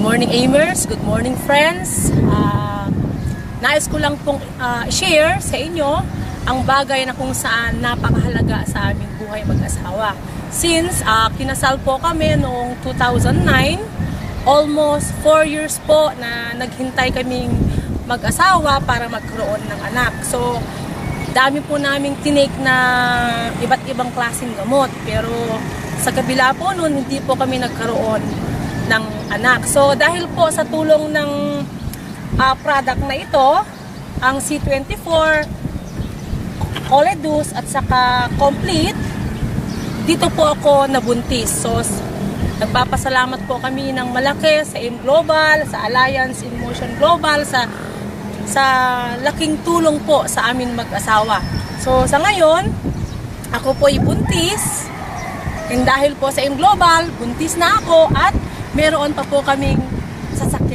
morning, Amers. Good morning, friends. Ah, nais ko lang pong ah, share sa inyo ang bagay na kung saan napakahalaga sa aming buhay mag-asawa. Since ah, kinasal po kami noong 2009, almost 4 years po na naghintay kaming mag-asawa para magkaroon ng anak. So, dami po naming tinake na iba't ibang klaseng gamot. Pero sa kabila po noon, hindi po kami nagkaroon ng anak. So, dahil po sa tulong ng ah, product na ito, ang C24, Oledus at saka Complete, dito po ako nabuntis. So, nagpapasalamat po kami ng malaki sa IM Global, sa Alliance in Motion Global, sa sa laking tulong po sa amin mag-asawa. So, sa ngayon, ako po ay buntis. And dahil po sa IM Global, buntis na ako at meron pa po kaming sasakyan.